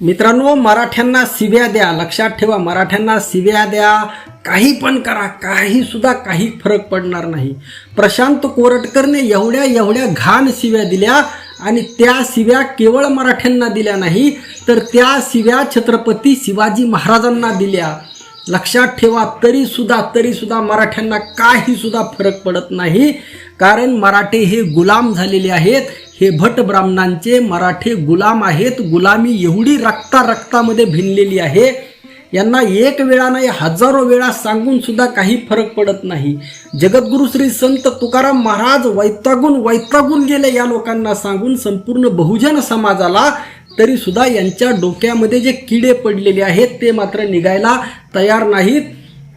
मित्रांनो मराठ्यांना शिव्या द्या. लक्षात ठेवा मराठ्यांना शिव्या द्या. काही पण करा. काही सुद्धा काही फरक पडणार नाही. प्रशांत कोरटकरने एवढ्या एवढ्या घाण शिव्या दिल्या आणि त्या शिव्या केवळ मराठ्यांना दिल्या नाही तर त्या शिव्या छत्रपती शिवाजी महाराजांना दिल्या. लक्षात ठेवा तरी सुद्धा तरी सुद्धा मराठ्यांना काही सुद्धा फरक पडत नाही. कारण मराठे हे गुलाम झालेले आहेत. हे भट ब्राह्मणांचे मराठे गुलाम आहेत. गुलामी एवढी रक्ता रक्तामध्ये भिनलेली आहे. यांना एक वेळा नाही हजारो वेळा सांगून सुद्धा काही फरक पडत नाही. जगद्गुरु श्री संत तुकाराम महाराज वैतागून वैतागून गेले या लोकांना सांगून संपूर्ण बहुजन समाजाला तरी सुद्धा यांच्या डोक्यामध्ये जे किडे पडलेले आहेत ते मात्र निघायला तयार नाहीत.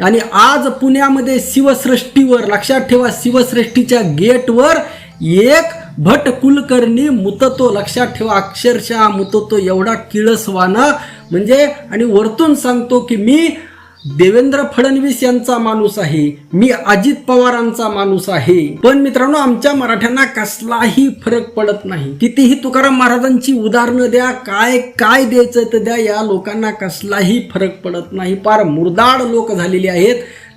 आणि आज पुण्यामध्ये शिवसृष्टीवर लक्षात ठेवा शिवसृष्टीच्या गेटवर एक भट कुलकर्णी मुततो. लक्षात ठेवा अक्षरशः मुततो एवढा किळसवाना. म्हणजे आणि वरतून सांगतो की मी देवेंद्र फडणवीस यांचा माणूस आहे मी अजित पवारांचा माणूस आहे. पण मित्रांनो आमच्या मराठ्यांना कसलाही फरक पडत नाही. कितीही तुकाराम महाराजांची उदाहरणं द्या काय काय द्यायचं तर द्या या लोकांना कसलाही फरक पडत नाही. फार मुरदाड लोक झालेले आहेत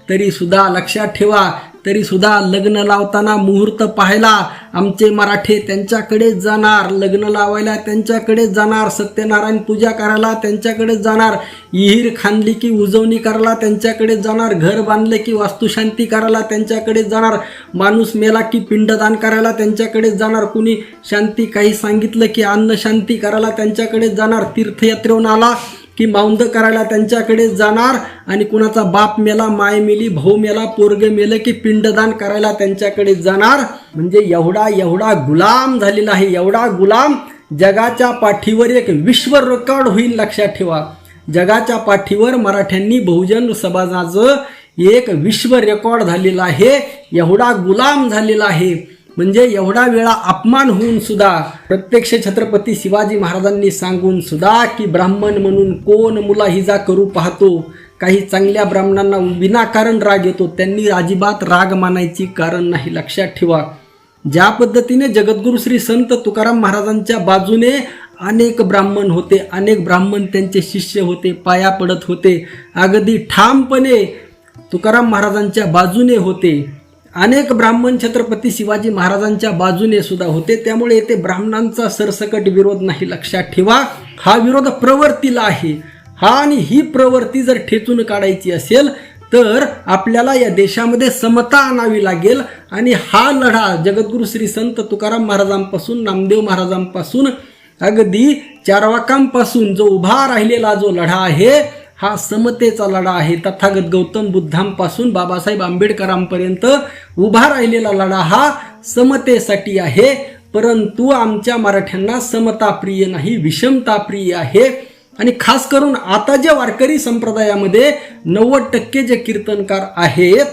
तरी सुद्धा लक्षात ठेवा. तरी सुद्धा लग्न लावताना मुहूर्त पाहायला आमचे मराठे त्यांच्याकडेच जाणार. लग्न लावायला त्यांच्याकडेच जाणार. सत्यनारायण पूजा करायला त्यांच्याकडेच जाणार. विहीर खांदली की उजवणी करायला त्यांच्याकडेच जाणार. घर बांधले की वास्तुशांती करायला त्यांच्याकडेच जाणार. माणूस मेला की पिंडदान करायला त्यांच्याकडेच जाणार. कुणी शांती काही सांगितलं की अन्न शांती करायला त्यांच्याकडेच जाणार. तीर्थयात्रेहून आला. की माऊंद करायला त्यांच्याकडे जाणार आणि कुणाचा बाप मेला माय मेली भाऊ मेला पोरग मेलं की पिंडदान करायला त्यांच्याकडे जाणार. म्हणजे एवढा एवढा गुलाम झालेला आहे एवढा गुलाम. जगाच्या पाठीवर एक विश्व रेकॉर्ड होईल लक्षात ठेवा. जगाच्या पाठीवर मराठ्यांनी बहुजन समाजाचं एक विश्व रेकॉर्ड झालेला आहे एवढा गुलाम झालेला आहे. म्हणजे एवढा वेळा अपमान होऊन सुद्धा प्रत्यक्ष छत्रपती शिवाजी महाराजांनी सांगून सुद्धा की ब्राह्मण म्हणून कोण मुला हिजा करू पाहतो काही चांगल्या ब्राह्मणांना विनाकारण राग येतो त्यांनी अजिबात राग मानायची कारण नाही. लक्षात ठेवा. ज्या पद्धतीने जगद्गुरु श्री संत तुकाराम महाराजांच्या बाजूने अनेक ब्राह्मण होते अनेक ब्राह्मण त्यांचे शिष्य होते पाया पडत होते अगदी ठामपणे तुकाराम महाराजांच्या बाजूने होते. अनेक ब्राह्मण छत्रपती शिवाजी महाराजांच्या बाजूने सुद्धा होते. त्यामुळे येथे ब्राह्मणांचा सरसकट विरोध नाही. लक्षात ठेवा हा विरोध प्रवृत्तीला आहे. हा आणि ही प्रवृत्ती जर ठेचून काढायची असेल तर आपल्याला या देशामध्ये समता आणावी लागेल. आणि हा लढा जगद्गुरु श्री संत तुकाराम महाराजांपासून नामदेव महाराजांपासून अगदी चारवाकांपासून जो उभा राहिलेला जो लढा आहे हा समतेचा लढा आहे. तथागत गौतम बुद्धांपासून बाबासाहेब आंबेडकरांपर्यंत उभा राहिलेला लढा हा समतेसाठी आहे. परंतु आमच्या मराठ्यांना समता प्रिय नाही विषमता प्रिय आहे. आणि खास करून आता जे वारकरी संप्रदायामध्ये नव्वद टक्के जे कीर्तनकार आहेत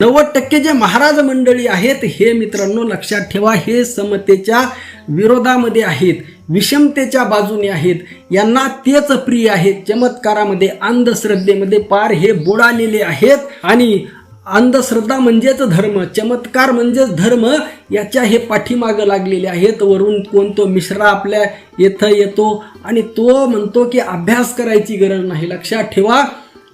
नव्वद टक्के जे महाराज मंडळी आहेत हे मित्रांनो लक्षात ठेवा हे समतेच्या विरोधामध्ये आहेत. विषमतेच्या बाजूने आहेत. यांना तेच प्रिय आहेत. चमत्कारामध्ये अंधश्रद्धेमध्ये पार हे बुडालेले आहेत. आणि अंधश्रद्धा म्हणजेच धर्म चमत्कार म्हणजेच धर्म याच्या हे पाठीमागं लागलेले आहेत. वरून कोणतो मिश्रा आपल्या येथं येतो आणि तो म्हणतो की अभ्यास करायची गरज नाही. लक्षात ठेवा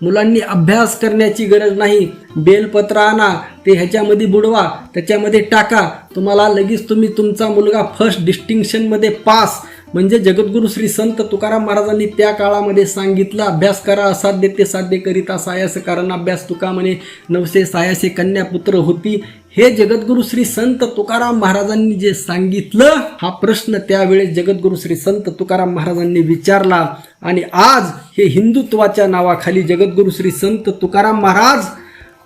मुलांनी अभ्यास करण्याची गरज नाही. बेलपत्र आणा ते ह्याच्यामध्ये बुडवा त्याच्यामध्ये टाका. तुम्हाला लगेच तुम्ही तुमचा मुलगा फर्स्ट डिस्टिंक्शनमध्ये पास म्हणजे जगद्गुरु श्री संत तुकाराम महाराजांनी त्या काळामध्ये सांगितलं अभ्यास करा असाध्य ते साध्य करिता सायास कारण अभ्यास तुका म्हणे. नवसे सायासे कन्या पुत्र होती. हे जगद्गुरु श्री संत तुकाराम महाराजांनी जे सांगितलं हा प्रश्न त्यावेळेस जगद्गुरु श्री संत तुकाराम महाराजांनी विचारला. आणि आज हे हिंदुत्वाच्या नावाखाली जगद्गुरु श्री संत तुकाराम महाराज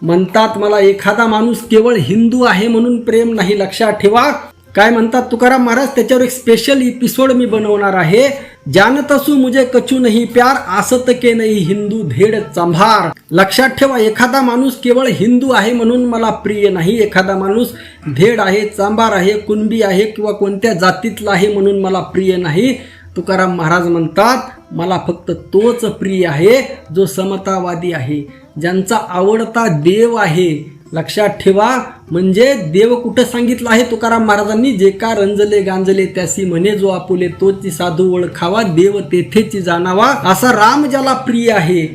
म्हणतात मला एखादा माणूस केवळ हिंदू आहे म्हणून प्रेम नाही लक्षात ठेवा. काय म्हणतात तुकाराम महाराज? त्याच्यावर एक स्पेशल एपिसोड मी बनवणार आहे. जानत असू मुझे कचू नाही प्यार आसत के नाही हिंदू धेड चांभार. लक्षात ठेवा एखादा माणूस केवळ हिंदू आहे म्हणून मला प्रिय नाही. एखादा माणूस धेड आहे चांभार आहे कुणबी आहे किंवा कोणत्या जातीतला आहे म्हणून मला प्रिय नाही. तुकाराम महाराज म्हणतात मला फक्त तोच प्रिय आहे जो समतावादी आहे. ज्यांचा आवडता देव आहे. लक्षात ठेवा म्हणजे देव कुठं सांगितलं आहे तुकाराम महाराजांनी? जे का रंजले गांजले त्यासी म्हणे जो आपुले तोची साधू ओळखावा देव तेथेची जाणावा. असा राम ज्याला प्रिय आहे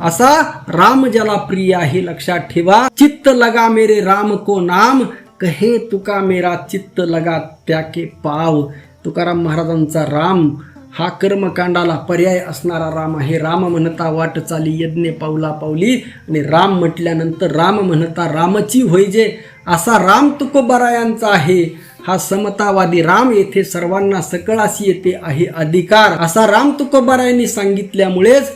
असा राम ज्याला प्रिय आहे लक्षात ठेवा. चित्त लगा मेरे राम को नाम कहे तुका मेरा चित्त लगा त्याके पाव. तुकाराम महाराजांचा राम हा कर्मकांडाला पर्याय असणारा राम आहे. राम म्हणता वाट चाली यज्ञ पावला पावली. आणि राम म्हटल्यानंतर राम म्हणता रामची होईजे असा राम तुकोबरायांचा आहे. हा समतावादी राम येथे सर्वांना सकळाशी येते आहे अधिकार. असा राम तुकोबरायांनी सांगितल्यामुळेच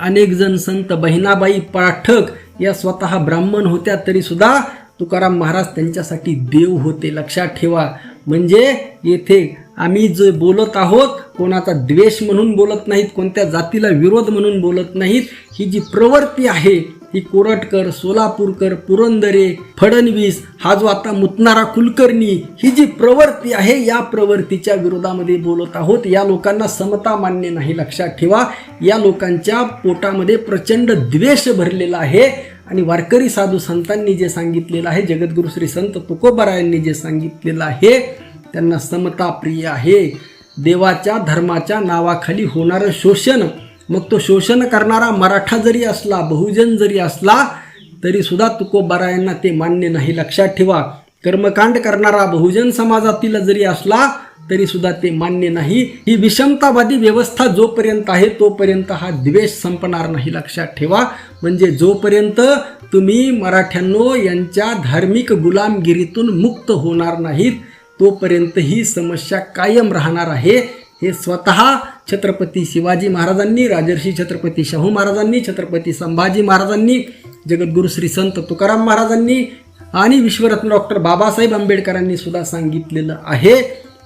अनेक जण संत बहिणाबाई पाठक या स्वतः ब्राह्मण होत्या तरी सुद्धा तुकाराम महाराज त्यांच्यासाठी देव होते. लक्षात ठेवा. म्हणजे येथे आम्ही जे बोलत आहोत कोणाचा द्वेष म्हणून बोलत नाहीत कोणत्या जातीला विरोध म्हणून बोलत नाहीत ही जी प्रवृत्ती आहे ही कोरटकर सोलापूरकर पुरंदरे फडणवीस हा जो आता मुतणारा कुलकर्णी ही जी प्रवृत्ती आहे या प्रवृत्तीच्या विरोधामध्ये बोलत आहोत. या लोकांना समता मान्य नाही लक्षात ठेवा. या लोकांच्या पोटामध्ये प्रचंड द्वेष भरलेला आहे. आणि वारकरी साधू संतांनी जे सांगितलेलं आहे जगद्गुरु श्री संत तुकोबरायांनी जे सांगितलेलं आहे त्यांना समता प्रिय आहे. देवाच्या धर्माच्या नावाखाली होणारं शोषण मग तो शोषण करणारा मराठा जरी असला बहुजन जरी असला तरी सुद्धा तुकोबारायांना ते मान्य नाही. लक्षात ठेवा कर्मकांड करणारा बहुजन समाजातील जरी असला तरी सुद्धा ते मान्य नाही. ही विषमतावादी व्यवस्था जोपर्यंत आहे तोपर्यंत हा द्वेष संपणार नाही. लक्षात ठेवा म्हणजे जोपर्यंत तुम्ही मराठ्यांनो यांच्या धार्मिक गुलामगिरीतून मुक्त होणार नाहीत तोपर्यंत ही समस्या कायम राहणार आहे. हे स्वतः छत्रपती शिवाजी महाराजांनी राजर्षी छत्रपती शाहू महाराजांनी छत्रपती संभाजी महाराजांनी जगद्गुरु श्री संत तुकाराम महाराजांनी आणि विश्वरत्न डॉक्टर बाबासाहेब आंबेडकरांनी सुद्धा सांगितलेलं आहे.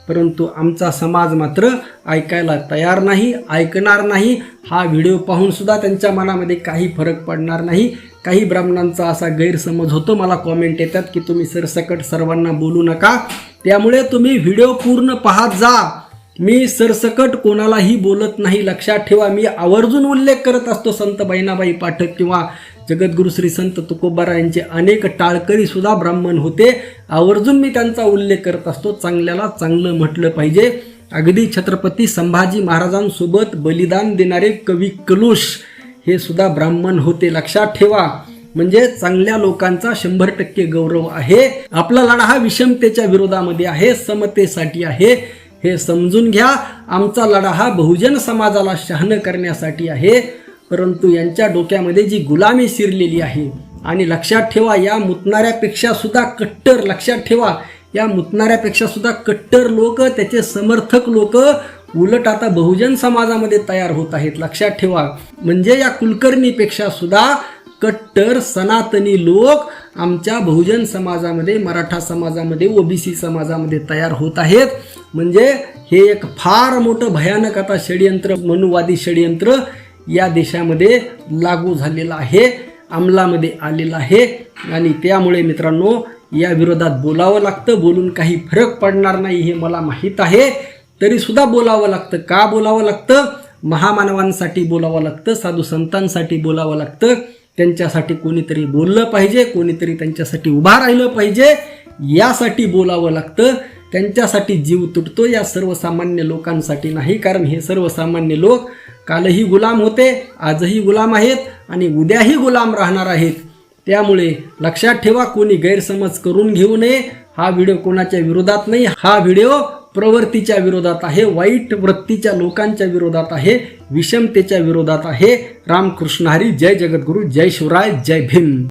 परंतु आमचा समाज मात्र ऐकायला तयार नाही ऐकणार नाही. हा व्हिडिओ पाहूनसुद्धा त्यांच्या मनामध्ये काही फरक पडणार नाही. काही ब्राह्मणांचा असा गैरसमज होतो. मला कॉमेंट येतात की तुम्ही सरसकट सर्वांना बोलू नका. त्यामुळे तुम्ही व्हिडिओ पूर्ण पाहत जा. मी सरसकट कोणालाही बोलत नाही. लक्षात ठेवा मी आवर्जून उल्लेख करत असतो संत बहिणाबाई पाठक किंवा जगद्गुरु श्री संत तुकोबारा यांचे अनेक टाळकरी सुद्धा ब्राह्मण होते. आवर्जून मी त्यांचा उल्लेख करत असतो. चांगल्याला चांगलं म्हटलं पाहिजे. अगदी छत्रपती संभाजी महाराजांसोबत बलिदान देणारे कवी कलुष हे सुद्धा ब्राह्मण होते. लक्षात ठेवा म्हणजे चांगल्या लोकांचा शंभर टक्के गौरव आहे. आपला लढा हा विषमतेच्या विरोधामध्ये आहे समतेसाठी आहे. हे समजून घ्या आमचा लढा हा बहुजन समाजाला शहाणं करण्यासाठी आहे. परंतु यांच्या डोक्यामध्ये जी गुलामी शिरलेली आहे आणि लक्षात ठेवा या मुतणाऱ्यापेक्षा सुद्धा कट्टर लक्षात ठेवा या मुतणाऱ्यापेक्षा सुद्धा कट्टर लोक त्याचे समर्थक लोक उलट आता बहुजन समाजामध्ये तयार होत आहेत. लक्षात ठेवा. म्हणजे या कुलकर्णीपेक्षा सुद्धा कट्टर सनातनी लोक आमच्या बहुजन समाजामध्ये मराठा समाजामध्ये ओबीसी समाजामध्ये तयार होत आहेत. म्हणजे हे एक फार मोठं भयानक आता षडयंत्र मनुवादी षडयंत्र या देशामध्ये लागू झालेलं आहे अंमलामध्ये आलेलं आहे. आणि त्यामुळे मित्रांनो या विरोधात बोलावं लागतं. बोलून काही फरक पडणार नाही हे मला माहीत आहे. तरीसुद्धा बोलावं लागतं. का बोलावं लागतं? महामानवांसाठी बोलावं लागतं साधू संतांसाठी बोलावं लागतं. त्यांच्यासाठी कोणीतरी बोललं पाहिजे कोणीतरी त्यांच्यासाठी उभा राहिलं पाहिजे यासाठी बोलावं लागतं. त्यांच्यासाठी जीव तुटतो या सर्वसामान्य लोकांसाठी नाही कारण हे सर्वसामान्य लोक कालही गुलाम होते आजही गुलाम आहेत आणि उद्याही गुलाम राहणार आहेत. त्यामुळे लक्षात ठेवा कोणी गैरसमज करून घेऊ नये. हा व्हिडिओ कोणाच्या विरोधात नाही हा व्हिडिओ प्रवृत्तीच्या विरोधात आहे वाईट वृत्तीच्या लोकांच्या विरोधात आहे विषमतेच्या विरोधात आहे. रामकृष्ण हरी जय जगद्गुरु जय शिवराय जय भीम.